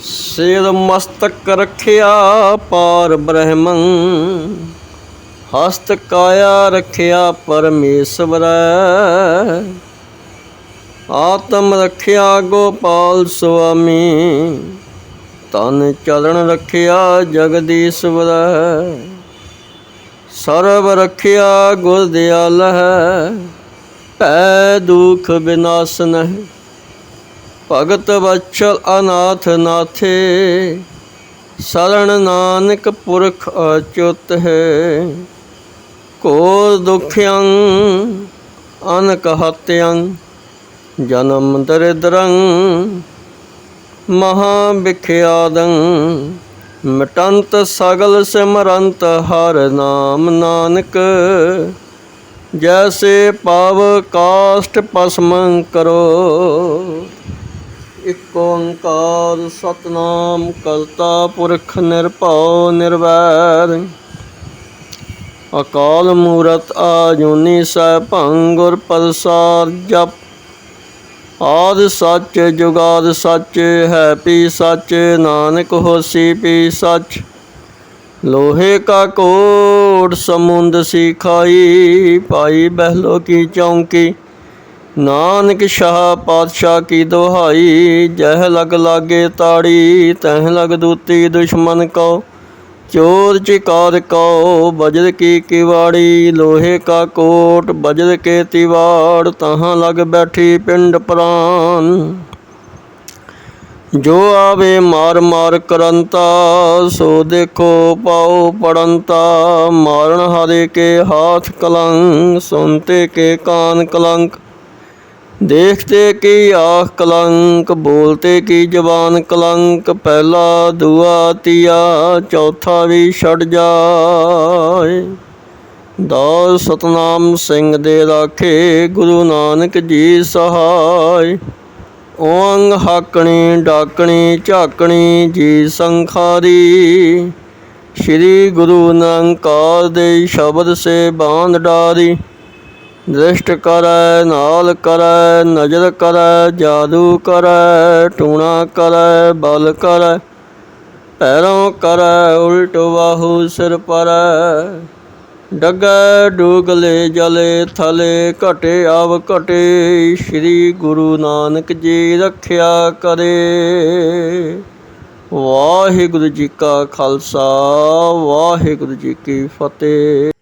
ਸਿਰ ਮਸਤਕ ਰਖਿਆ ਪਾਰ ਬ੍ਰਹਮੰ, ਹਸਤ ਕਾਇਆ ਰੱਖਿਆ ਪਰਮੇਸ਼ਵਰ। ਆਤਮ ਰੱਖਿਆ ਗੋਪਾਲ ਸੁਆਮੀ ਤਨ ਚਰਨ ਰੱਖਿਆ ਜਗਦੀਸ਼ਵਰ। ਸਰਬ ਰੱਖਿਆ ਗੁਰ ਦਿਆਲ ਹੈ ਭੈ ਦੁਖ ਬਿਨਾਸਨ ਹੈ ਭਗਤ ਵਛਲ ਅਨਾਥ ਨਾਥੇ, ਸਰਣ ਨਾਨਕ ਪੁਰਖ ਅਚੁੱਤ ਹੈ। ਕੋ ਦੁਖਿਅੰ ਅਨਕ ਹਤਿਅੰ ਜਨਮ ਦਰਿਦਰੰ, ਮਹਾ ਵਿਖਿਆਦੰ, ਮਿਟੰਤ ਸਗਲ ਸਿਮਰੰਤ ਹਰ ਨਾਮ ਨਾਨਕ। ਜੈਸੇ ਪਾਵ ਕਾਸ਼ਟ ਪਸਮੰ ਕਰੋ ਇਕ ਓੰਕਾਰ ਸਤਨਾਮ ਕਰਤਾ ਪੁਰਖ ਨਿਰਭਉ ਨਿਰਵੈਰ। ਅਕਾਲ ਮੂਰਤ ਆਜੂਨੀ ਸੈਭੰ ਗੁਰ ਪ੍ਰਸਾਦ ਜਪ। ਆਦ ਸੱਚ, ਜੁਗਾਦ ਸੱਚ, ਹੈ ਪੀ ਸੱਚ, ਨਾਨਕ ਹੋਸੀ ਪੀ ਸੱਚ। ਲੋਹੇ ਕਾ ਕੋਟ ਸਮੁੰਦ ਸਿਖਾਈ ਪਾਈ ਬਹਿਲੋ ਕੀ ਚੌਂਕੀ। ਨਾਨਕ ਸ਼ਾਹ ਪਾਤਸ਼ਾਹ ਕੀ ਦੁਹਾਈ, ਜਹ ਲਗ ਲਾਗੇ ਤਾੜੀ, ਤਹ ਲਗ ਦੂਤੀ ਦੁਸ਼ਮਨ ਕੋ ਚੋਰ ਚਿਕਾਰ ਕੋ ਬਜਰ ਕੀ ਕਿਵਾੜੀ, ਲੋਹੇ ਕਾ ਕੋਟ, ਬਜਰ ਕੇ ਤਿਵਾੜ, ਤਹਾਂ ਲਗ ਬੈਠੀ ਪਿੰਡ ਪ੍ਰਾਨ। ਜੋ ਆਵੇ ਮਾਰ ਮਾਰ ਕਰੰਤਾ, ਸੋ ਦੇਖੋ ਪਾਉ ਪੜੰਤਾ। ਮਾਰਨ ਹਾਰੇ ਕੇ ਹਾਥ ਕਲੰਕ ਸੁਨਤੇ ਕੇ ਕਾਨ ਕਲੰਕ। ਦੇਖਤੇ ਕੀ ਆਖ ਕਲੰਕ, ਬੋਲਤੇ ਕੀ ਜ਼ਬਾਨ ਕਲੰਕ, ਪਹਿਲਾ, ਦੂਆ, ਤੀਆ, ਚੌਥਾ ਵੀ ਛੜ ਜਾਏ। ਦੌ ਸਤਨਾਮ ਸਿੰਘ ਦੇ ਰਾਖੇ ਗੁਰੂ ਨਾਨਕ ਜੀ ਸਹਾਇ ਓੰਗ ਹਾਕਣੀ, ਡਾਕਣੀ, ਝਾਕਣੀ ਜੀ ਸੰਖਾਰੀ। ਸ੍ਰੀ ਗੁਰੂ ਨਿਰੰਕਾਰ ਦੇ ਸ਼ਬਦ ਸੇ ਬਾਂਧ ਡਾਰੀ। ਦ੍ਰਿਸ਼ਟ ਕਰੈ, ਨਾਲ ਕਰੈ, ਨਜ਼ਰ ਕਰੈ, ਜਾਦੂ ਕਰੈ, ਟੂਣਾ ਕਰੈ, ਬਲ ਕਰੈ, ਪੈਰੋਂ ਕਰੈ, ਉਲਟ ਬਾਹੂ ਸਿਰ ਪਰੈ। ਡਗੈ, ਡੂਗਲੇ ਜਲੇ, ਥਲੇ ਘਟੇ, ਆਵ ਘਟੇ, ਸ੍ਰੀ ਗੁਰੂ ਨਾਨਕ ਜੀ ਰੱਖਿਆ ਕਰੇ। ਵਾਹਿਗੁਰੂ ਜੀ ਕਾ ਖਾਲਸਾ, ਵਾਹਿਗੁਰੂ ਜੀ ਕੀ ਫਤਿਹ।